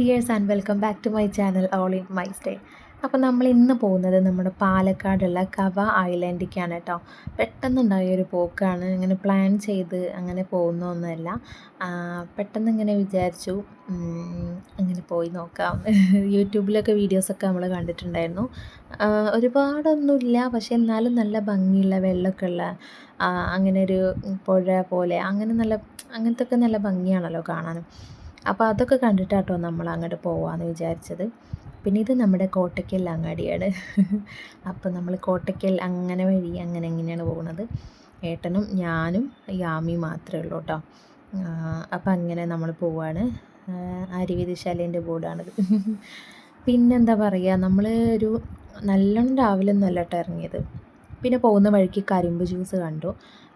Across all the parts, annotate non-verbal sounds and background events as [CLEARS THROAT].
Dears and welcome back to my channel all in my stay അപ്പോൾ നമ്മൾ ഇന്ന് പോകുന്നത് നമ്മുടെ പാലക്കാടുള്ള കവ ഐലൻഡിലേക്കാണ് കേട്ടോ. പെട്ടെന്നുണ്ടായ ഒരു പോക്കാണ്. ഇങ്ങനെ പ്ലാൻ ചെയ്ത് അങ്ങനെ പോകുന്ന ഒന്നുമല്ല പെട്ടെന്ന് ഇങ്ങനെ വിചാരിച്ചു. അങ്ങനെ പോയി നോക്കാം. [LAUGHS] യൂട്യൂബിലൊക്കെ വീഡിയോസൊക്കെ നമ്മൾ കണ്ടിട്ടുണ്ടായിരുന്നു. ഒരുപാടൊന്നുമില്ല. പക്ഷേ എന്നാലും നല്ല ഭംഗിയുള്ള വെള്ളമൊക്കെ ഉള്ള അങ്ങനെ ഒരു പുഴ പോലെ അങ്ങനെ നല്ല അങ്ങനത്തെ ഒക്കെ നല്ല ഭംഗിയാണല്ലോ കാണാനും. അപ്പോൾ അതൊക്കെ കണ്ടിട്ടാട്ടോ നമ്മൾ അങ്ങോട്ട് പോവാമെന്ന് വിചാരിച്ചത്. പിന്നെ ഇത് നമ്മുടെ കോട്ടയ്ക്കൽ അങ്ങാടിയാണ്. അപ്പോൾ നമ്മൾ കോട്ടയ്ക്കൽ അങ്ങനെ വഴി അങ്ങനെ എങ്ങനെയാണ് പോകുന്നത് ഏട്ടനും ഞാനും യാമി മാത്രമേ ഉള്ളൂ കേട്ടോ അപ്പോൾ അങ്ങനെ നമ്മൾ പോവാണ്. അരുവിധിശാലേന്റെ ബോർഡാണിത് പിന്നെന്താ പറയുക നമ്മൾ ഒരു നല്ലോണം രാവിലെ ഒന്നുമല്ല ഇറങ്ങിയത് പിന്നെ പോകുന്ന വഴിക്ക് കരിമ്പ് ജ്യൂസ് കണ്ടു.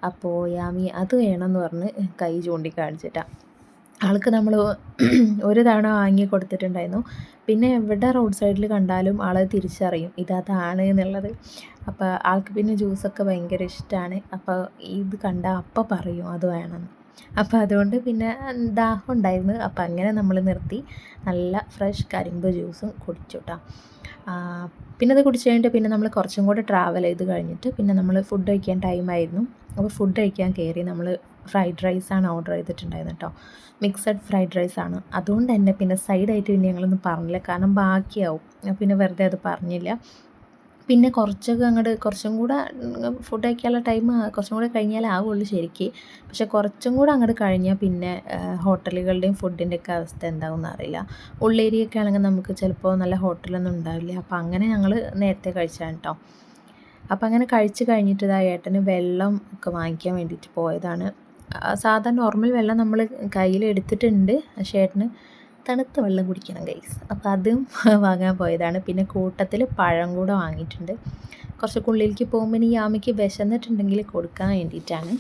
അപ്പോൾ യാമി അത് വേണമെന്ന് പറഞ്ഞ് കൈ ചൂണ്ടിക്കാണിച്ചിട്ടാണ് ആൾക്ക് നമ്മൾ ഒരു തവണ വാങ്ങി കൊടുത്തിട്ടുണ്ടായിരുന്നു. പിന്നെ എവിടെ റോഡ് സൈഡിൽ കണ്ടാലും ആൾ തിരിച്ചറിയും ഇതതാണ് എന്നുള്ളത്. അപ്പോൾ ആൾക്ക് പിന്നെ ജ്യൂസൊക്കെ ഭയങ്കര ഇഷ്ടമാണ് അപ്പോൾ ഇത് കണ്ടാൽ അപ്പം പറയും അത് വേണമെന്ന് അപ്പോൾ അതുകൊണ്ട് പിന്നെ ദാഹം ഉണ്ടായിരുന്നു. അപ്പോൾ അങ്ങനെ നമ്മൾ നിർത്തി. നല്ല ഫ്രഷ് കരിമ്പ് ജ്യൂസും കുടിച്ചു കേട്ടോ പിന്നെ അത് കുടിച്ച് കഴിഞ്ഞിട്ട് പിന്നെ നമ്മൾ കുറച്ചും കൂടെ ട്രാവൽ ചെയ്ത് കഴിഞ്ഞിട്ട് പിന്നെ നമ്മൾ ഫുഡ് കഴിക്കാൻ ടൈമായിരുന്നു അപ്പോൾ ഫുഡ് കഴിക്കാൻ കയറി നമ്മൾ ഫ്രൈഡ് റൈസാണ് ഓർഡർ ചെയ്തിട്ടുണ്ടായിരുന്നത് കേട്ടോ. മിക്സഡ് ഫ്രൈഡ് റൈസാണ്. അതുകൊണ്ട് തന്നെ പിന്നെ സൈഡായിട്ട് പിന്നെ ഞങ്ങളൊന്നും പറഞ്ഞില്ല. കാരണം ബാക്കിയാവും. പിന്നെ വെറുതെ അത് പറഞ്ഞില്ല. പിന്നെ കുറച്ചൊക്കെ അങ്ങോട്ട് കുറച്ചും കൂടെ ഫുഡ് കഴിക്കാനുള്ള ടൈം കുറച്ചും കൂടെ കഴിഞ്ഞാലേ ആവുള്ളൂ ശരിക്ക്. പക്ഷെ കുറച്ചും കൂടെ അങ്ങോട്ട് കഴിഞ്ഞാൽ പിന്നെ ഹോട്ടലുകളുടെയും ഫുഡിന്റെ ഒക്കെ അവസ്ഥ എന്താവുമെന്ന് അറിയില്ല. ഉള്ളേരിയൊക്കെ ആണെങ്കിൽ നമുക്ക് ചിലപ്പോൾ നല്ല ഹോട്ടലൊന്നും ഉണ്ടാവില്ല. അപ്പോൾ അങ്ങനെ ഞങ്ങൾ നേരത്തെ കഴിച്ചാണ് കേട്ടോ. അപ്പോൾ അങ്ങനെ കഴിച്ച് കഴിഞ്ഞിട്ട് ഇതാ ഏട്ടന് വെള്ളം ഒക്കെ വാങ്ങിക്കാൻ വേണ്ടിയിട്ട് പോയതാണ്. സാധാ നോർമൽ വെള്ളം നമ്മൾ കയ്യിൽ എടുത്തിട്ടുണ്ട് ഏട്ടന് തണുത്ത വെള്ളം കുടിക്കണം ഗൈസ് അപ്പോൾ അതും [LAUGHS] വാങ്ങാൻ പോയതാണ്. പിന്നെ കൂട്ടത്തിൽ പഴം കൂടെ വാങ്ങിയിട്ടുണ്ട്. കുറച്ച് ഉള്ളിലേക്ക് പോകുമ്പോൾ ഇനി യാമയ്ക്ക് വിശന്നിട്ടുണ്ടെങ്കിൽ കൊടുക്കാൻ വേണ്ടിയിട്ടാണ്.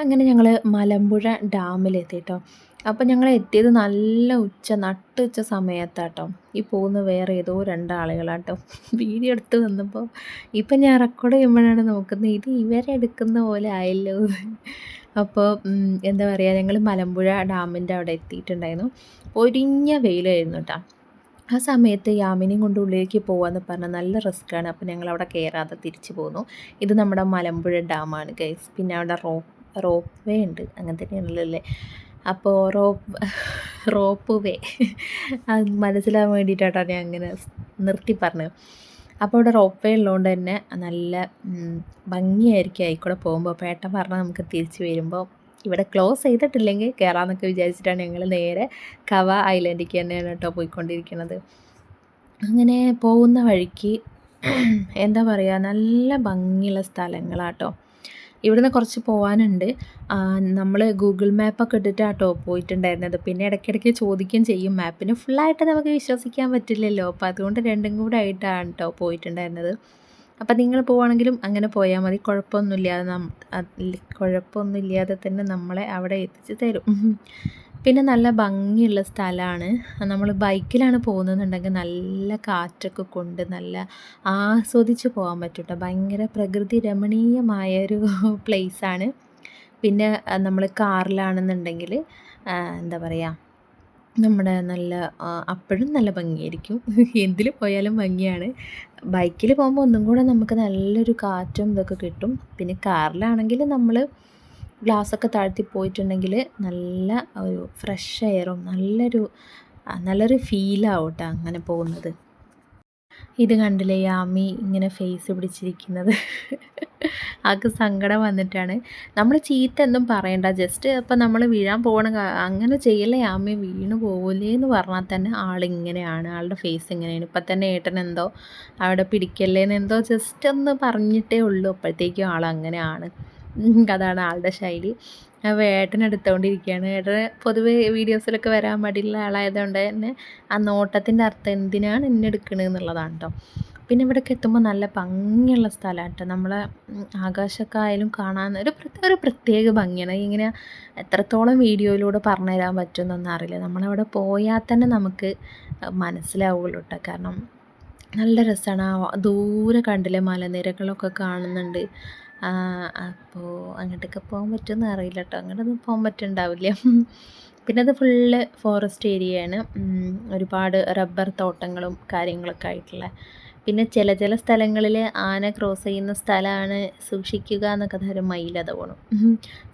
അങ്ങനെ ഞങ്ങൾ മലമ്പുഴ ഡാമിലെത്തി കേട്ടോ അപ്പോൾ ഞങ്ങൾ എത്തിയത് നല്ല ഉച്ച നട്ടുച്ച സമയത്താട്ടോ. ഈ പോകുന്ന വേറെ ഏതോ രണ്ടാളുകളാട്ടോ. വീഡിയോ എടുത്ത് വന്നപ്പോൾ ഇപ്പം ഞാൻ റെക്കോർഡ് ചെയ്യുമ്പോഴാണ് നോക്കുന്നത് ഇത് ഇവരെടുക്കുന്ന പോലെ ആയല്ലോ അപ്പോൾ എന്താ പറയുക ഞങ്ങൾ മലമ്പുഴ ഡാമിന്റെ അവിടെ എത്തിയിട്ടുണ്ടായിരുന്നു. ഒരിഞ്ഞ വെയിലായിരുന്നു കേട്ടോ ആ സമയത്ത് യാമിനെയും കൊണ്ട് ഉള്ളിലേക്ക് പോകാമെന്ന് പറഞ്ഞാൽ നല്ല റിസ്ക്കാണ് അപ്പോൾ ഞങ്ങൾ അവിടെ കയറാതെ തിരിച്ചു പോന്നു. ഇത് നമ്മുടെ മലമ്പുഴ ഡാമാണ് ഗൈസ്. പിന്നെ അവിടെ റോപ്പ് റോപ്പ് വേ ഉണ്ട്. അങ്ങനെ തന്നെയാണല്ലോ അല്ലേ? അപ്പോൾ റോപ്പ് റോപ്പ് വേ. അത് മനസ്സിലാവാൻ വേണ്ടിയിട്ടാണ് ഞാൻ അങ്ങനെ നിർത്തി പറഞ്ഞത്. അപ്പോൾ അവിടെ റോപ്പ് വേ ഉള്ളതുകൊണ്ട് തന്നെ നല്ല ഭംഗിയായിരിക്കും ആയിക്കൂടെ പോകുമ്പോൾ. ഏട്ടൻ പറഞ്ഞാൽ നമുക്ക് തിരിച്ച് വരുമ്പോൾ ഇവിടെ ക്ലോസ് ചെയ്തിട്ടില്ലെങ്കിൽ കയറാമെന്നൊക്കെ വിചാരിച്ചിട്ടാണ് ഞങ്ങൾ നേരെ കവ ഐലൻഡിലേക്ക് തന്നെയാണ് കേട്ടോ പോയിക്കൊണ്ടിരിക്കുന്നത്. അങ്ങനെ പോകുന്ന വഴിക്ക് എന്താ പറയുക നല്ല ഭംഗിയുള്ള സ്ഥലങ്ങളാട്ടോ. ഇവിടുന്ന് കുറച്ച് പോകാനുണ്ട് നമ്മൾ ഗൂഗിൾ മാപ്പൊക്കെ ഇട്ടിട്ടാട്ടോ പോയിട്ടുണ്ടായിരുന്നത്. പിന്നെ ഇടയ്ക്കിടയ്ക്ക് ചോദിക്കുകയും ചെയ്യും. മാപ്പിന് ഫുള്ളായിട്ട് നമുക്ക് വിശ്വസിക്കാൻ പറ്റില്ലല്ലോ. അപ്പോൾ അതുകൊണ്ട് രണ്ടും കൂടെ ആയിട്ടാണ് കേട്ടോ പോയിട്ടുണ്ടായിരുന്നത്. അപ്പം നിങ്ങൾ പോവുകയാണെങ്കിലും അങ്ങനെ പോയാൽ മതി. കുഴപ്പമൊന്നുമില്ലാതെ നം കുഴപ്പമൊന്നുമില്ലാതെ തന്നെ നമ്മളെ അവിടെ എത്തിച്ച് തരും. പിന്നെ നല്ല ഭംഗിയുള്ള സ്ഥലമാണ്. നമ്മൾ ബൈക്കിലാണ് പോകുന്നതെന്നുണ്ടെങ്കിൽ നല്ല കാറ്റൊക്കെ കൊണ്ട് നല്ല ആസ്വദിച്ച് പോകാൻ പറ്റും കേട്ടോ ഭയങ്കര പ്രകൃതി രമണീയമായൊരു പ്ലേസാണ് [LAUGHS] പിന്നെ നമ്മൾ കാറിലാണെന്നുണ്ടെങ്കിൽ എന്താ പറയുക നമ്മുടെ നല്ല അപ്പോഴും നല്ല ഭംഗിയായിരിക്കും. [LAUGHS] എന്തിൽ പോയാലും ഭംഗിയാണ്. ബൈക്കിൽ പോകുമ്പോൾ ഒന്നും കൂടെ നമുക്ക് നല്ലൊരു കാറ്റും ഇതൊക്കെ കിട്ടും. പിന്നെ കാറിലാണെങ്കിൽ നമ്മൾ ഗ്ലാസ്സൊക്കെ താഴ്ത്തി പോയിട്ടുണ്ടെങ്കിൽ നല്ല ഒരു ഫ്രഷ് എയറും നല്ലൊരു നല്ലൊരു ഫീലാവും കേട്ടോ അങ്ങനെ പോകുന്നത്. ഇത് കണ്ടില്ലേ യാമി ഇങ്ങനെ ഫേസ് പിടിച്ചിരിക്കുന്നത്? ആൾക്ക് സങ്കടം വന്നിട്ടാണ്. നമ്മൾ ചീത്ത എന്തും പറയണ്ട. ജസ്റ്റ് അപ്പം നമ്മൾ വീഴാൻ പോകണ അങ്ങനെ ചെയ്യല്ലേ യാമി വീണ് പോകില്ലേ എന്ന് പറഞ്ഞാൽ തന്നെ ആളിങ്ങനെയാണ് ആളുടെ ഫേസ് ഇങ്ങനെയാണ്. ഇപ്പം തന്നെ ഏട്ടൻ എന്തോ അവിടെ പിടിക്കല്ലേന്ന് എന്തോ ജസ്റ്റ് ഒന്ന് പറഞ്ഞിട്ടേ ഉള്ളൂ. അപ്പോഴത്തേക്കും ഉം, അതാണ് ആളുടെ ശൈലി. അപ്പോൾ ഏട്ടൻ എടുത്തുകൊണ്ടിരിക്കുകയാണ് ഏട്ടന് പൊതുവേ വീഡിയോസിലൊക്കെ വരാൻ മടിയുള്ള ആളായതുകൊണ്ട് തന്നെ ആ നോട്ടത്തിന്റെ അർത്ഥം എന്തിനാണ് എന്നെ എടുക്കണത് എന്നുള്ളതാണ് കേട്ടോ പിന്നെ ഇവിടേക്ക് എത്തുമ്പോൾ നല്ല ഭംഗിയുള്ള സ്ഥലമാണ് കേട്ടോ നമ്മളെ ആകാശമൊക്കെ ആയാലും കാണാൻ ഒരു ഒരു പ്രത്യേക ഭംഗിയാണ്. ഇങ്ങനെ എത്രത്തോളം വീഡിയോയിലൂടെ പറഞ്ഞു തരാൻ പറ്റുമെന്നൊന്നും അറിയില്ല. നമ്മളവിടെ പോയാൽ തന്നെ നമുക്ക് മനസ്സിലാവുള്ളൂ കേട്ടോ കാരണം നല്ല രസമാണ്. ദൂരെ കണ്ടില്ലേ മലനിരകളൊക്കെ കാണുന്നുണ്ട്. അപ്പോൾ അങ്ങോട്ടൊക്കെ പോകാൻ പറ്റുമെന്ന് അറിയില്ല കേട്ടോ അങ്ങോട്ടൊന്നും പോകാൻ പറ്റുന്നുണ്ടാവില്ല പിന്നെ അത് ഫുള്ള് ഫോറസ്റ്റ് ഏരിയയാണ് ഒരുപാട് റബ്ബർ തോട്ടങ്ങളും കാര്യങ്ങളൊക്കെ ആയിട്ടുള്ള. പിന്നെ ചില ചില സ്ഥലങ്ങളിൽ ആന ക്രോസ് ചെയ്യുന്ന സ്ഥലമാണ് സൂക്ഷിക്കുക എന്നൊക്കെ തരും മയിലത പോണം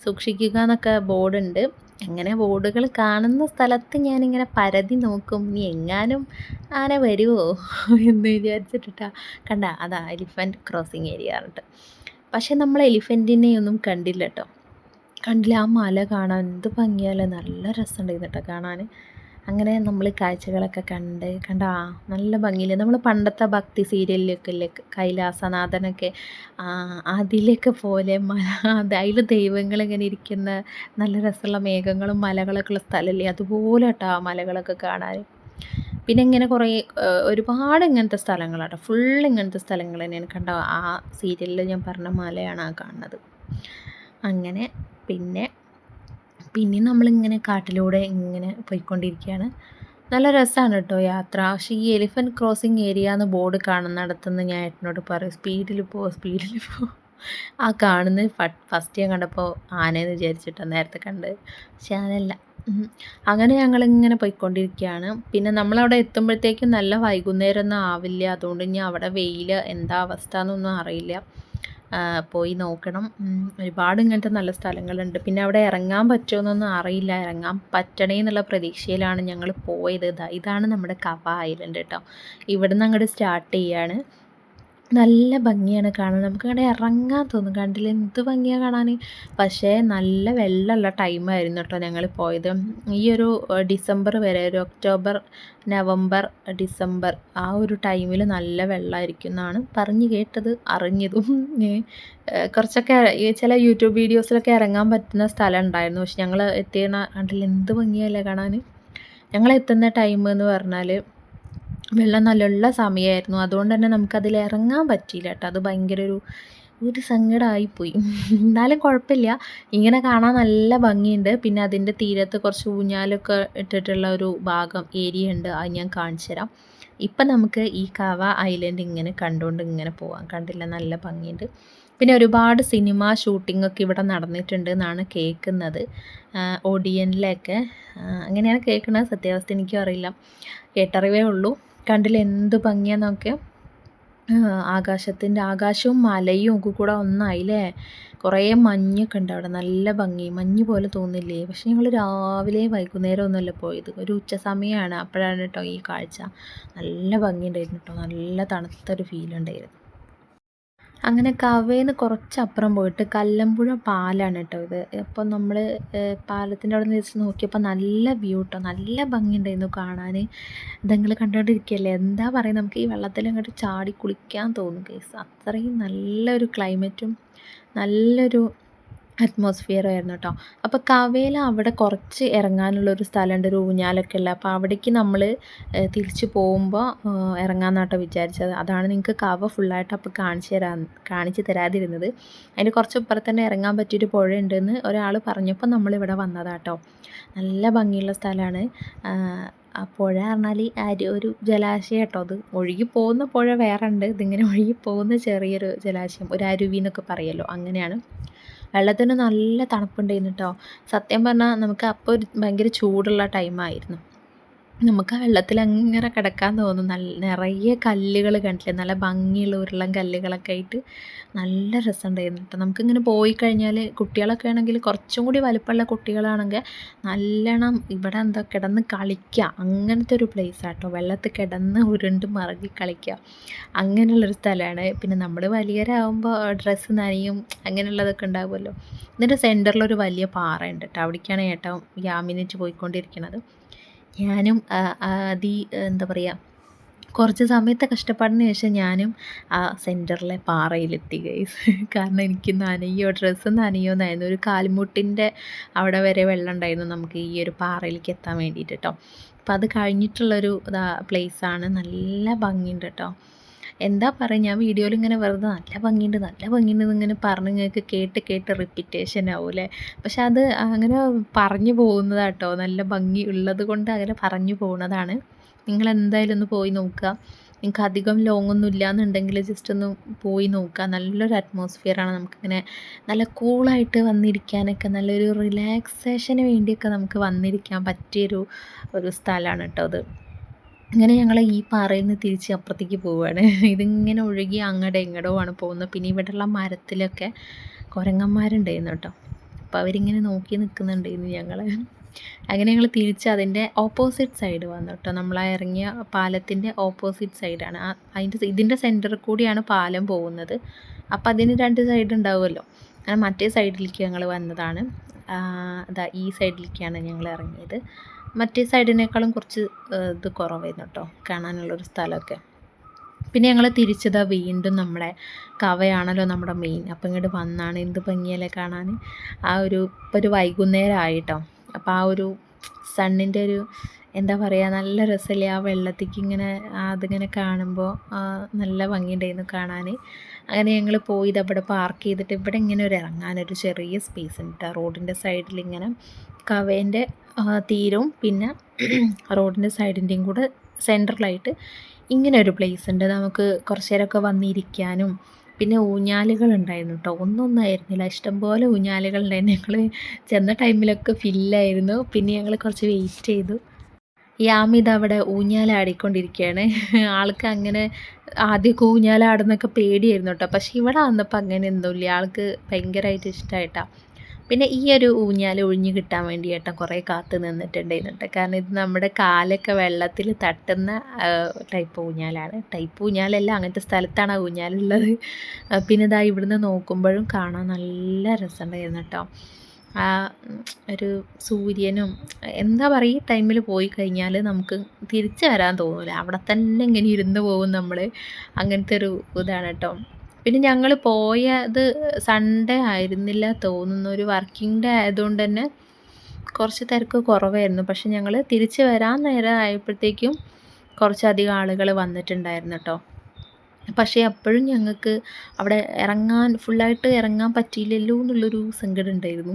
സൂക്ഷിക്കുക എന്നൊക്കെ ബോർഡുണ്ട് അങ്ങനെ ബോർഡുകൾ കാണുന്ന സ്ഥലത്ത് ഞാനിങ്ങനെ പരതി നോക്കും. ഇനി എങ്ങാനും ആന വരുമോ എന്ന് വിചാരിച്ചിട്ടാ കണ്ട അതാ എലിഫന്റ് ക്രോസിങ് ഏരിയ പറഞ്ഞിട്ട്. പക്ഷെ നമ്മൾ എലിഫന്റിനെ ഒന്നും കണ്ടില്ല കേട്ടോ. കണ്ടില്ല ആ മല കാണാൻ എന്ത് ഭംഗിയാലേ നല്ല രസമുണ്ടായിരുന്നു കേട്ടോ കാണാൻ. അങ്ങനെ നമ്മൾ കാഴ്ചകളൊക്കെ കണ്ട് കണ്ട ആ നല്ല ഭംഗിയില്ലേ. നമ്മൾ പണ്ടത്തെ ഭക്തി സീരിയലിലൊക്കെ ഇല്ലേ കൈലാസനാഥനൊക്കെ അതിലൊക്കെ പോലെ മല അതിൽ ദൈവങ്ങൾ ഇങ്ങനെ ഇരിക്കുന്ന നല്ല രസമുള്ള മേഘങ്ങളും മലകളൊക്കെ ഉള്ള സ്ഥലമല്ലേ അതുപോലെ കേട്ടോ ആ മലകളൊക്കെ കാണാൻ. പിന്നെ ഇങ്ങനെ കുറേ ഒരുപാട് ഇങ്ങനത്തെ സ്ഥലങ്ങളാട്ടോ. ഫുൾ ഇങ്ങനത്തെ സ്ഥലങ്ങൾ തന്നെയാണ് കണ്ട ആ സീരിയലിൽ ഞാൻ പറഞ്ഞ മലയാണ് ആ കാണുന്നത്. അങ്ങനെ പിന്നെ പിന്നെ നമ്മളിങ്ങനെ കാട്ടിലൂടെ ഇങ്ങനെ പോയിക്കൊണ്ടിരിക്കുകയാണ്. നല്ല രസമാണ് കേട്ടോ യാത്ര. പക്ഷേ ഈ എലിഫന്റ് ക്രോസിങ് ഏരിയ എന്ന് ബോർഡ് കാണുന്നിടത്തുനിന്ന് ഞാൻ ഏട്ടനോട് പറയും സ്പീഡിൽ പോ സ്പീഡിൽ പോ. ആ കാണുന്നത് ഫസ്റ്റ് ഞാൻ കണ്ടപ്പോൾ ആനയെന്ന് വിചാരിച്ചിട്ടാണ് നേരത്തെ കണ്ട് പക്ഷേ ആനയല്ല. അങ്ങനെ ഞങ്ങൾ ഇങ്ങനെ പോയിക്കൊണ്ടിരിക്കുകയാണ് പിന്നെ നമ്മൾ നമ്മളവിടെ എത്തുമ്പോഴത്തേക്കും നല്ല വൈകുന്നേരം ഒന്നും ആവില്ല. അതുകൊണ്ട് ഇനി അവിടെ വെയിൽ എന്താ അവസ്ഥ എന്നൊന്നും അറിയില്ല പോയി നോക്കണം. ഒരുപാട് ഇങ്ങനത്തെ നല്ല സ്ഥലങ്ങളുണ്ട്. പിന്നെ അവിടെ ഇറങ്ങാൻ പറ്റുമെന്നൊന്നും അറിയില്ല. ഇറങ്ങാൻ പറ്റണേ എന്നുള്ള പ്രതീക്ഷയിലാണ് ഞങ്ങൾ പോയത്. ഇതാണ് നമ്മുടെ കവ ഐലൻഡ് കേട്ടോ ഇവിടുന്ന് അങ്ങോട്ട് സ്റ്റാർട്ട് ചെയ്യാണ്. നല്ല ഭംഗിയാണ് കാണാൻ. നമുക്കങ്ങോട്ട് ഇറങ്ങാൻ തോന്നും. കണ്ടില്ലേ? എന്ത് ഭംഗിയാണ് കാണാൻ പക്ഷേ നല്ല വെള്ളമുള്ള ടൈമായിരുന്നു കേട്ടോ ഞങ്ങൾ പോയത്. ഈ ഒരു ഡിസംബർ വരെ ഒരു ഒക്ടോബർ നവംബർ ഡിസംബർ ആ ഒരു ടൈമിൽ നല്ല വെള്ളമായിരിക്കും എന്നാണ് പറഞ്ഞു കേട്ടത് അറിഞ്ഞതും. കുറച്ചൊക്കെ ചില യൂട്യൂബ് വീഡിയോസിലൊക്കെ ഇറങ്ങാൻ പറ്റുന്ന സ്ഥലം ഉണ്ടായിരുന്നു പക്ഷെ ഞങ്ങൾ എത്തിയ കണ്ടില്ല? എന്ത് ഭംഗിയല്ലേ കാണാൻ ഞങ്ങൾ എത്തുന്ന ടൈം എന്ന് പറഞ്ഞാൽ വെള്ളം നല്ലുള്ള സമയമായിരുന്നു അതുകൊണ്ട് തന്നെ നമുക്കതിൽ ഇറങ്ങാൻ പറ്റിയില്ല കേട്ടോ. അത് ഭയങ്കര ഒരു ഒരു സങ്കടമായിപ്പോയി [LAUGHS] എന്നാലും കുഴപ്പമില്ല. ഇങ്ങനെ കാണാൻ നല്ല ഭംഗിയുണ്ട്. പിന്നെ അതിന്റെ തീരത്ത് കുറച്ച് ഊഞ്ഞാലൊക്കെ ഇട്ടിട്ടുള്ള ഒരു ഭാഗം ഏരിയ ഉണ്ട്. അത് ഞാൻ കാണിച്ചു തരാം. ഇപ്പം നമുക്ക് ഈ കാവ ഐലൻഡ് ഇങ്ങനെ കണ്ടുകൊണ്ട് ഇങ്ങനെ പോവാം. കണ്ടില്ല നല്ല ഭംഗിയുണ്ട്. പിന്നെ ഒരുപാട് സിനിമ ഷൂട്ടിംഗ് ഒക്കെ ഇവിടെ നടന്നിട്ടുണ്ട് എന്നാണ് കേൾക്കുന്നത്. ഓഡിയനിലൊക്കെ അങ്ങനെയാണ് കേൾക്കുന്നത്. സത്യാവസ്ഥ എനിക്കും അറിയില്ല. കേട്ടറിവേ ഉള്ളൂ. കണ്ടില്ല എന്ത് ഭംഗിയാന്ന് ആകാശത്തിന്റെ ആകാശവും മലയും ഒക്കെ കൂടെ ഒന്നായില്ലേ? കുറേ മഞ്ഞൊക്കെ ഉണ്ട് അവിടെ. നല്ല ഭംഗി. മഞ്ഞ് പോലെ തോന്നില്ലേ? പക്ഷെ ഞങ്ങൾ രാവിലെ വൈകുന്നേരം ഒന്നുമല്ല പോയത്. ഒരു ഉച്ച സമയമാണ്. അപ്പോഴാണ് കേട്ടോ ഈ കാഴ്ച. നല്ല ഭംഗി ഉണ്ടായിരുന്നു കേട്ടോ. നല്ല തണുത്തൊരു ഫീൽ ഉണ്ടായിരുന്നു. അങ്ങനെ കവേന്ന് കുറച്ചപ്പുറം പോയിട്ട് കല്ലമ്പുഴ പാലാണ് കേട്ടോ ഇത്. അപ്പോൾ നമ്മൾ പാലത്തിന്റെ അവിടെ നിന്ന് വെച്ച് നോക്കിയപ്പോൾ നല്ല വ്യൂ കേട്ടോ നല്ല ഭംഗിയുണ്ടായിരുന്നു കാണാൻ ഇതങ്ങൾ കണ്ടുകൊണ്ടിരിക്കുകയല്ലേ എന്താ പറയുക നമുക്ക് ഈ വെള്ളത്തിൽ അങ്ങോട്ട് ചാടി കുളിക്കാൻ തോന്നും കേസ് അത്രയും നല്ലൊരു ക്ലൈമറ്റും നല്ലൊരു അറ്റ്മോസ്ഫിയർ ആയിരുന്നു കേട്ടോ അപ്പോൾ കവേല അവിടെ കുറച്ച് ഇറങ്ങാനുള്ളൊരു സ്ഥലമുണ്ട് ഒരു ഊഞ്ഞാലൊക്കെ ഉള്ളത് അപ്പോൾ അവിടേക്ക് നമ്മൾ തിരിച്ച് പോകുമ്പോൾ ഇറങ്ങാമെന്നാട്ടോ വിചാരിച്ചത്. അതാണ് നിങ്ങൾക്ക് കവ ഫുള്ളായിട്ട് അപ്പോൾ കാണിച്ചു തരാൻ കാണിച്ചു തരാതിരുന്നത്. അതിന് കുറച്ച് ഇപ്പുറത്ത് തന്നെ ഇറങ്ങാൻ പറ്റിയൊരു പുഴ ഉണ്ടെന്ന് ഒരാൾ പറഞ്ഞപ്പോൾ നമ്മളിവിടെ വന്നതാട്ടോ നല്ല ഭംഗിയുള്ള സ്ഥലമാണ് ആ പുഴ പറഞ്ഞാൽ അരി ഒരു ജലാശയം കേട്ടോ അത്. ഒഴുകി പോകുന്ന പുഴ വേറെ ഉണ്ട് ഇതിങ്ങനെ ഒഴുകി പോകുന്ന ചെറിയൊരു ജലാശയം ഒരു അരുവി എന്നൊക്കെ അങ്ങനെയാണ്. വെള്ളത്തിന് നല്ല തണുപ്പുണ്ടായിരുന്നു കേട്ടോ സത്യം പറഞ്ഞാൽ നമുക്ക് അപ്പോൾ ഒരു ഭയങ്കര ചൂടുള്ള ടൈമായിരുന്നു നമുക്ക് ആ വെള്ളത്തിൽ അങ്ങനെ കിടക്കാൻ തോന്നും. നല്ല നിറയെ കല്ലുകൾ കണ്ടില്ലേ? നല്ല ഭംഗിയുള്ള ഉരുളൻ കല്ലുകളൊക്കെ ആയിട്ട് നല്ല രസമുണ്ടായിരുന്നു കേട്ടോ. നമുക്കിങ്ങനെ പോയി കഴിഞ്ഞാൽ കുട്ടികളൊക്കെ ആണെങ്കിൽ കുറച്ചും കൂടി വലിപ്പമുള്ള കുട്ടികളാണെങ്കിൽ നല്ലോണം ഇവിടെ എന്താ കിടന്ന് കളിക്കുക. അങ്ങനത്തെ ഒരു പ്ലേസ് ആട്ടോ വെള്ളത്തിൽ കിടന്ന് ഉരുണ്ട് മറങ്ങി കളിക്കുക. അങ്ങനെയുള്ളൊരു സ്ഥലമാണ്. പിന്നെ നമ്മൾ വലിയവരാകുമ്പോൾ ഡ്രസ്സ് നനയും അങ്ങനെയുള്ളതൊക്കെ ഉണ്ടാകുമല്ലോ എന്നിട്ട് സെന്ററിലൊരു വലിയ പാറ ഉണ്ട് കേട്ടോ. അവിടേക്കാണ് ഏട്ടൻ യാമിനിച്ച് പോയിക്കൊണ്ടിരിക്കുന്നത്. ഞാനും അതി എന്താ പറയുക കുറച്ച് സമയത്തെ കഷ്ടപ്പാടിന് ശേഷം ഞാനും ആ സെന്ററിലെ പാറയിലെത്തി ഗൈസ് [LAUGHS] കാരണം എനിക്ക് നനയോ ഡ്രസ്സ് നനയോ എന്നായിരുന്നു. ഒരു കാൽമുട്ടിന്റെ അവിടെ വരെ വെള്ളം ഉണ്ടായിരുന്നു നമുക്ക് ഈ ഒരു പാറയിലേക്ക് എത്താൻ വേണ്ടിയിട്ട് കേട്ടോ അപ്പോൾ അത് കഴിഞ്ഞിട്ടുള്ളൊരു പ്ലേസാണ് നല്ല ഭംഗിയുണ്ട് കേട്ടോ എന്താ പറയുക ഞാൻ വീഡിയോയിൽ ഇങ്ങനെ വെറുതെ നല്ല ഭംഗിയുണ്ട് നല്ല ഭംഗിയുണ്ട് ഇങ്ങനെ പറഞ്ഞ് നിങ്ങൾക്ക് കേട്ട് കേട്ട് റിപ്പീറ്റേഷൻ ആവും പക്ഷെ അത് അങ്ങനെ പറഞ്ഞു പോകുന്നതാട്ടോ. നല്ല ഭംഗി ഉള്ളത് കൊണ്ട് അങ്ങനെ പറഞ്ഞു പോകുന്നതാണ്. നിങ്ങൾ എന്തായാലും ഒന്ന് പോയി നോക്കുക. നിങ്ങൾക്ക് അധികം ലോങ് ഒന്നും ഇല്ലയെന്നുണ്ടെങ്കിൽ ജസ്റ്റ് ഒന്ന് പോയി നോക്കുക. നല്ലൊരു അറ്റ്മോസ്ഫിയറാണ് നമുക്കിങ്ങനെ നല്ല കൂളായിട്ട് വന്നിരിക്കാനൊക്കെ നല്ലൊരു റിലാക്സേഷന് വേണ്ടിയൊക്കെ നമുക്ക് വന്നിരിക്കാൻ പറ്റിയൊരു ഒരു സ്ഥലമാണ് കേട്ടോ അത്. അങ്ങനെ ഞങ്ങൾ ഈ പാറയിൽ നിന്ന് തിരിച്ച് അപ്പുറത്തേക്ക് പോവുകയാണ് [LAUGHS] ഇതിങ്ങനെ ഒഴുകി അങ്ങടെ ഇങ്ങടോ ആണ് പോകുന്നത്. പിന്നെ ഇവിടെയുള്ള മരത്തിലൊക്കെ കുരങ്ങന്മാരുണ്ടായിരുന്നു കേട്ടോ. അപ്പോൾ അവരിങ്ങനെ നോക്കി നിൽക്കുന്നുണ്ടായിരുന്നു ഞങ്ങൾ [LAUGHS] അങ്ങനെ ഞങ്ങൾ തിരിച്ച് അതിന്റെ ഓപ്പോസിറ്റ് സൈഡ് വന്നു കേട്ടോ. നമ്മൾ ഇറങ്ങിയ പാലത്തിന്റെ ഓപ്പോസിറ്റ് സൈഡാണ് അതിന്റെ ഇതിന്റെ സെന്ററിൽ കൂടിയാണ് പാലം പോകുന്നത്. അപ്പോൾ അതിന് രണ്ട് സൈഡ് ഉണ്ടാവുമല്ലോ. അങ്ങനെ മറ്റേ സൈഡിലേക്ക് ഞങ്ങൾ വന്നതാണ്. അതാ ഈ സൈഡിലേക്കാണ് ഞങ്ങൾ ഇറങ്ങിയത്. മറ്റേ സൈഡിനേക്കാളും കുറച്ച് ഇത് കുറവായിരുന്നു കേട്ടോ കാണാനുള്ളൊരു സ്ഥലമൊക്കെ. പിന്നെ ഞങ്ങൾ തിരിച്ചതാ വീണ്ടും നമ്മളെ കവയാണല്ലോ നമ്മുടെ മെയിൻ അപ്പം ഇങ്ങോട്ട് വന്നാണ് എന്ത് ഭംഗിയല്ലേ കാണാൻ ആ ഒരു ഇപ്പോൾ ഒരു വൈകുന്നേരം ആയിട്ടോ അപ്പോൾ ആ ഒരു സണ്ണിന്റെ ഒരു എന്താ പറയുക നല്ല രസമല്ലേ ആ വെള്ളത്തേക്ക് ഇങ്ങനെ അതിങ്ങനെ കാണുമ്പോൾ നല്ല ഭംഗിയുണ്ടായിരുന്നു കാണാൻ അങ്ങനെ ഞങ്ങൾ പോയി ഇതവിടെ പാർക്ക് ചെയ്തിട്ട് ഇവിടെ ഇങ്ങനെ ഒരു ഇറങ്ങാനൊരു ചെറിയ സ്പേസ് ഉണ്ട് റോഡിന്റെ സൈഡിൽ ഇങ്ങനെ കവേന്റെ തീരവും പിന്നെ [CLEARS THROAT] റോഡിന്റെ സൈഡിന്റെയും കൂടെ സെൻട്രലായിട്ട് ഇങ്ങനെ ഒരു പ്ലേസ് ഉണ്ട്. നമുക്ക് കുറച്ച് നേരമൊക്കെ വന്നിരിക്കാനും പിന്നെ ഊഞ്ഞാലുകൾ ഉണ്ടായിരുന്നു കേട്ടോ ഒന്നൊന്നായിരുന്നില്ല ഇഷ്ടംപോലെ ഊഞ്ഞാലുകൾ ഉണ്ടായിരുന്നു. ഞങ്ങൾ ചെന്ന ടൈമിലൊക്കെ ഫില്ലായിരുന്നു പിന്നെ ഞങ്ങൾ കുറച്ച് വെയിറ്റ് ചെയ്തു. യാമിത് അവിടെ ഊഞ്ഞാലാടിക്കൊണ്ടിരിക്കുകയാണ് ആൾക്ക് അങ്ങനെ ആദ്യമൊക്കെ ഊഞ്ഞാലാടുന്നൊക്കെ പേടിയായിരുന്നു കേട്ടോ. പക്ഷെ ഇവിടെ വന്നപ്പോൾ അങ്ങനെ ഒന്നുമില്ല ആൾക്ക് ഭയങ്കരമായിട്ട് ഇഷ്ടമായിട്ടാണ് പിന്നെ ഈ ഒരു ഊഞ്ഞാൽ ഒഴിഞ്ഞു കിട്ടാൻ വേണ്ടി ഏട്ടൻ കുറേ കാത്ത് നിന്നിട്ടുണ്ടായിരുന്നു കാരണം ഇത് നമ്മുടെ കാലൊക്കെ വെള്ളത്തിൽ തട്ടുന്ന ടൈപ്പ് ഊഞ്ഞാലാണ്. ടൈപ്പ് ഊഞ്ഞാലല്ല അങ്ങനത്തെ സ്ഥലത്താണ് ആ ഊഞ്ഞാലുള്ളത് പിന്നെ ഇതാ ഇവിടുന്ന് നോക്കുമ്പോഴും കാണാൻ നല്ല രസമുണ്ടായിരുന്നു കേട്ടോ. ആ ഒരു സൂര്യനും എന്താ പറയുക ഈ ടൈമിൽ പോയി കഴിഞ്ഞാൽ നമുക്ക് തിരിച്ചു വരാൻ തോന്നില്ല അവിടെ തന്നെ ഇങ്ങനെ ഇരുന്ന് പോകും നമ്മൾ അങ്ങനത്തെ ഒരു ഇതാണ് കേട്ടോ പിന്നെ ഞങ്ങൾ പോയത് സൺഡേ ആയിരുന്നില്ല തോന്നുന്നു. ഒരു വർക്കിംഗ് ഡേ ആയതുകൊണ്ട് തന്നെ കുറച്ച് തിരക്ക് കുറവായിരുന്നു. പക്ഷെ ഞങ്ങൾ തിരിച്ചു വരാൻ നേരം ആയപ്പോഴത്തേക്കും കുറച്ചധികം ആളുകൾ വന്നിട്ടുണ്ടായിരുന്നു കേട്ടോ പക്ഷേ അപ്പോഴും ഞങ്ങൾക്ക് അവിടെ ഇറങ്ങാൻ ഫുള്ളായിട്ട് ഇറങ്ങാൻ പറ്റിയില്ലല്ലോ എന്നുള്ളൊരു സങ്കടം ഉണ്ടായിരുന്നു.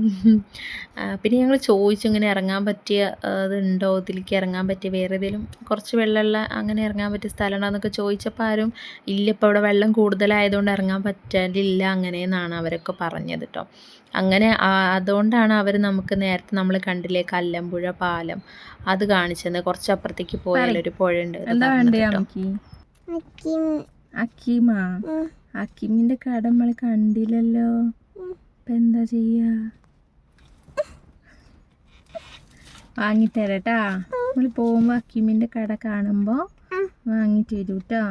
പിന്നെ ഞങ്ങൾ ചോദിച്ചു ഇങ്ങനെ ഇറങ്ങാൻ പറ്റിയ ഇതുണ്ടോ ഇതിലേക്ക് ഇറങ്ങാൻ പറ്റിയ വേറെ ഏതെങ്കിലും കുറച്ച് വെള്ളമുള്ള അങ്ങനെ ഇറങ്ങാൻ പറ്റിയ സ്ഥലം ഉണ്ടോ എന്നൊക്കെ ചോദിച്ചപ്പോൾ ആരും ഇല്ല ഇപ്പോൾ അവിടെ വെള്ളം കൂടുതലായതുകൊണ്ട് ഇറങ്ങാൻ പറ്റില്ല അങ്ങനെയെന്നാണ് അവരൊക്കെ പറഞ്ഞത് കേട്ടോ. അങ്ങനെ അതുകൊണ്ടാണ് അവർ നമുക്ക് നേരത്തെ നമ്മൾ കണ്ടില്ലേ കല്ലമ്പുഴ പാലം അത് കാണിച്ചത്. കുറച്ച് അപ്പുറത്തേക്ക് പോയാലൊരു പുഴ ഉണ്ട് അക്കീമ. അക്കീമിന്റെ കട നമ്മൾ കണ്ടില്ലല്ലോ. ഇപ്പൊ എന്താ ചെയ്യാ? വാങ്ങിത്തരട്ടാ. നമ്മൾ പോകുമ്പോ അക്കീമിന്റെ കട കാണുമ്പോ വാങ്ങിട്ട് വരൂട്ടാ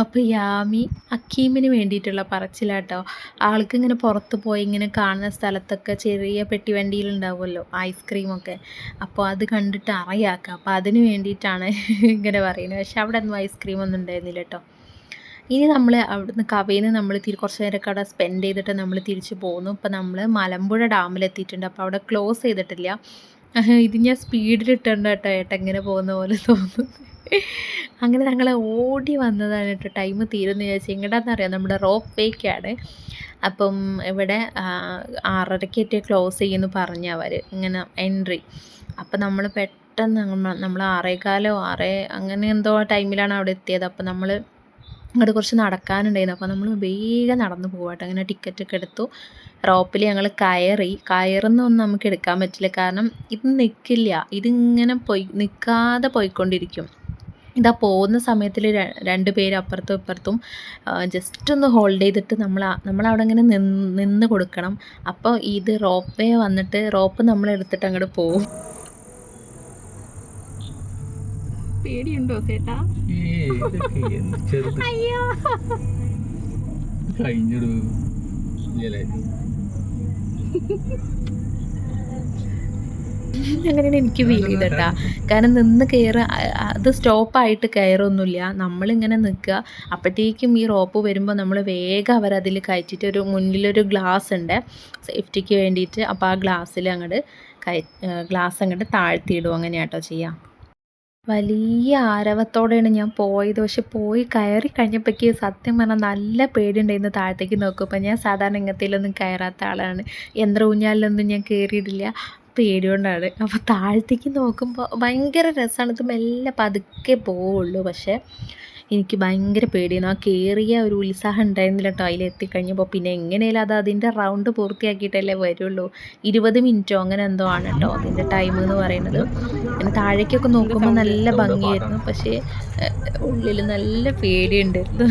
അപ്പോൾ യാമി അക്കീമിന് വേണ്ടിയിട്ടുള്ള പറച്ചിലാട്ടോ. ആൾക്ക് ഇങ്ങനെ പുറത്ത് പോയി ഇങ്ങനെ കാണുന്ന സ്ഥലത്തൊക്കെ ചെറിയ പെട്ടി വണ്ടിയിലുണ്ടാവുമല്ലോ ഐസ്ക്രീമൊക്കെ. അപ്പോൾ അത് കണ്ടിട്ട് അറിയാക്കുക അപ്പോൾ അതിന് വേണ്ടിയിട്ടാണ് [LAUGHS] ഇങ്ങനെ പറയുന്നത്. പക്ഷെ അവിടെ ഒന്നും ഐസ്ക്രീം ഒന്നും ഉണ്ടായിരുന്നില്ല കേട്ടോ ഇനി നമ്മൾ അവിടുന്ന് കവയിൽ നിന്ന് നമ്മൾ തിരി കുറച്ച് നേരമൊക്കെ അവിടെ സ്പെൻഡ് ചെയ്തിട്ട് നമ്മൾ തിരിച്ച് പോകുന്നു ഇപ്പോൾ നമ്മൾ മലമ്പുഴ ഡാമിലെത്തിയിട്ടുണ്ട്. അപ്പോൾ അവിടെ ക്ലോസ് ചെയ്തിട്ടില്ല. [LAUGHS] ഇത് ഞാൻ സ്പീഡിലിട്ടുണ്ട് കേട്ടോ ഏട്ടൻ ഇങ്ങനെ പോകുന്ന പോലെ തോന്നുന്നു. അങ്ങനെ ഞങ്ങൾ ഓടി വന്നതാണ് കേട്ടോ. ടൈം തീരുമെന്ന് വിചാരിച്ചു. എങ്ങോട്ടാണെന്ന് അറിയാം നമ്മുടെ റോപ്പ് വേക്കാണ് അപ്പം ഇവിടെ ആറരയ്ക്ക് ഏറ്റവും ക്ലോസ് ചെയ്യുമെന്ന് പറഞ്ഞു അവർ ഇങ്ങനെ എൻട്രി അപ്പം നമ്മൾ പെട്ടെന്ന് നമ്മൾ ആറേകാലോ ആറേ അങ്ങനെ എന്തോ ടൈമിലാണ് അവിടെ എത്തിയത്. അപ്പം നമ്മൾ അങ്ങോട്ട് കുറച്ച് നടക്കാനുണ്ടായിരുന്നു. അപ്പോൾ നമ്മൾ വേഗം നടന്നു പോവാട്ടോ അങ്ങനെ ടിക്കറ്റൊക്കെ എടുത്തു. റോപ്പിൽ ഞങ്ങൾ കയറി. കയറുന്നൊന്നും നമുക്ക് എടുക്കാൻ പറ്റില്ല. കാരണം ഇത് നിൽക്കില്ല ഇതിങ്ങനെ പോയി നിൽക്കാതെ പോയിക്കൊണ്ടിരിക്കും. ഇതാ പോകുന്ന സമയത്തിൽ രണ്ട് പേര് അപ്പുറത്തും ഇപ്പുറത്തും ജസ്റ്റ് ഒന്ന് ഹോൾഡ് ചെയ്തിട്ട് നമ്മൾ നമ്മളവിടെ ഇങ്ങനെ നിന്ന് നിന്ന് കൊടുക്കണം. അപ്പോൾ ഇത് റോപ്പ് വേ വന്നിട്ട് റോപ്പ് നമ്മൾ എടുത്തിട്ട് അങ്ങോട്ട് പോകും. പേടിയുണ്ടോ ചേട്ടാ അയ്യോ. കഴിഞ്ഞിടൂ. അങ്ങനെയാണ് എനിക്ക് ഫീൽ ചെയ്തട്ടാ. കാരണം നിന്ന് കയറുക അത് സ്റ്റോപ്പായിട്ട് കയറൊന്നുമില്ല. നമ്മളിങ്ങനെ നിൽക്കുക അപ്പോഴത്തേക്കും ഈ റോപ്പ് വരുമ്പോൾ നമ്മൾ വേഗം അവരതിൽ കയറ്റിയിട്ട് ഒരു മുന്നിലൊരു ഗ്ലാസ് ഉണ്ട്. സേഫ്റ്റിക്ക് വേണ്ടിയിട്ട്. അപ്പോൾ ആ ഗ്ലാസ്സിൽ അങ്ങോട്ട് കയ ഗ്ലാസ് അങ്ങോട്ട് താഴ്ത്തിയിടും. അങ്ങനെയാട്ടോ ചെയ്യാം. വലിയ ആരവത്തോടെയാണ് ഞാൻ പോയത്. പക്ഷെ പോയി കയറി കഴിഞ്ഞപ്പോഴേക്ക് സത്യം പറഞ്ഞാൽ നല്ല പേടിയുണ്ടായിരുന്നു താഴത്തേക്ക് നോക്കുമ്പോൾ ഞാൻ സാധാരണ ഇങ്ങനത്തേലൊന്നും കയറാത്ത ആളാണ്. യന്ത്ര ഊഞ്ഞാലിലൊന്നും ഞാൻ കയറിയിട്ടില്ല പേടികൊണ്ടാണ് അപ്പോൾ താഴത്തേക്ക് നോക്കുമ്പോൾ ഭയങ്കര രസമാണ് ഇത് മെല്ലെ പതുക്കെ പോവുള്ളൂ. പക്ഷേ എനിക്ക് ഭയങ്കര പേടിയാണ് ആ കയറിയ ഒരു ഉത്സാഹം ഉണ്ടായിരുന്നില്ല. കേട്ടോ അതിൽ എത്തിക്കഴിഞ്ഞപ്പോൾ പിന്നെ എങ്ങനെയാലും അത് അതിന്റെ റൗണ്ട് പൂർത്തിയാക്കിയിട്ടല്ലേ വരുള്ളൂ. ഇരുപത് മിനിറ്റോ അങ്ങനെ എന്തോ ആണ് കേട്ടോ അതിന്റെ ടൈം എന്ന് പറയുന്നത്. പിന്നെ താഴേക്കൊക്കെ നോക്കുമ്പോൾ നല്ല ഭംഗിയായിരുന്നു. പക്ഷേ ഉള്ളിൽ നല്ല പേടിയുണ്ടായിരുന്നു.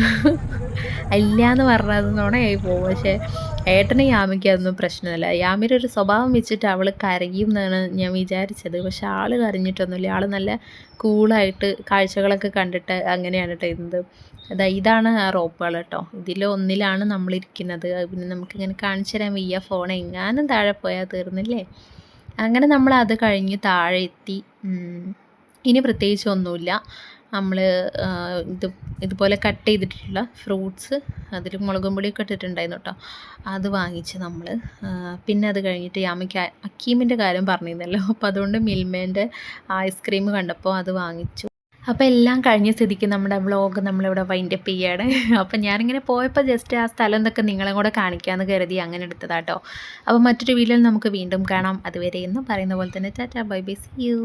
അല്ല എന്ന് പറഞ്ഞാൽ അത് നുണയായി പോകും. പക്ഷേ ഏട്ടന് യാമിക്ക് അതൊന്നും പ്രശ്നമില്ല. യാമിയുടെ ഒരു സ്വഭാവം വെച്ചിട്ട് അവൾ കരയും എന്നാണ് ഞാൻ വിചാരിച്ചത്. പക്ഷെ ആൾ കരഞ്ഞിട്ടൊന്നുമില്ല. ആൾ നല്ല കൂളായിട്ട് കാഴ്ചകളൊക്കെ കണ്ടിട്ട് അങ്ങനെയാണ് കേട്ടോ ഇരുന്നത്. അതാ ഇതാണ് ആ റോപ്പുകൾ കേട്ടോ. ഇതിലൊന്നിലാണ് നമ്മളിരിക്കുന്നത് പിന്നെ നമുക്കിങ്ങനെ കാണിച്ചു തരാൻ വയ്യ. ഫോൺ എങ്ങാനും താഴെ പോയാൽ തീർന്നില്ലേ? അങ്ങനെ നമ്മൾ അത് കഴിഞ്ഞ് താഴെ എത്തി. ഇനി പ്രത്യേകിച്ച് ഒന്നുമില്ല. നമ്മൾ ഇത് ഇതുപോലെ കട്ട് ചെയ്തിട്ടുള്ള ഫ്രൂട്ട്സ് അതിൽ മുളകും പൊടിയൊക്കെ ഇട്ടിട്ടുണ്ടായിരുന്നു കേട്ടോ. അത് വാങ്ങിച്ച് നമ്മൾ പിന്നെ അത് കഴിഞ്ഞിട്ട് യാമയ്ക്ക് അക്കീമിന്റെ കാര്യം പറഞ്ഞിരുന്നല്ലോ. അപ്പോൾ അതുകൊണ്ട് മിൽമേന്റെ ഐസ്ക്രീം കണ്ടപ്പോൾ അത് വാങ്ങിച്ചു. അപ്പോൾ എല്ലാം കഴിഞ്ഞ സ്ഥിതിക്ക് നമ്മുടെ വ്ളോഗ് നമ്മളിവിടെ വൈൻഡപ്പ് ചെയ്യാണ്. അപ്പോൾ ഞാനിങ്ങനെ പോയപ്പോൾ ജസ്റ്റ് ആ സ്ഥലം എന്നൊക്കെ നിങ്ങളെ കൂടെ കാണിക്കാമെന്ന് കരുതി അങ്ങനെ എടുത്തതാട്ടോ അപ്പോൾ മറ്റൊരു വീഡിയോയിൽ നമുക്ക് വീണ്ടും കാണാം. അതുവരെ എന്നും പറയുന്ന പോലെ തന്നെ tata bye bye see you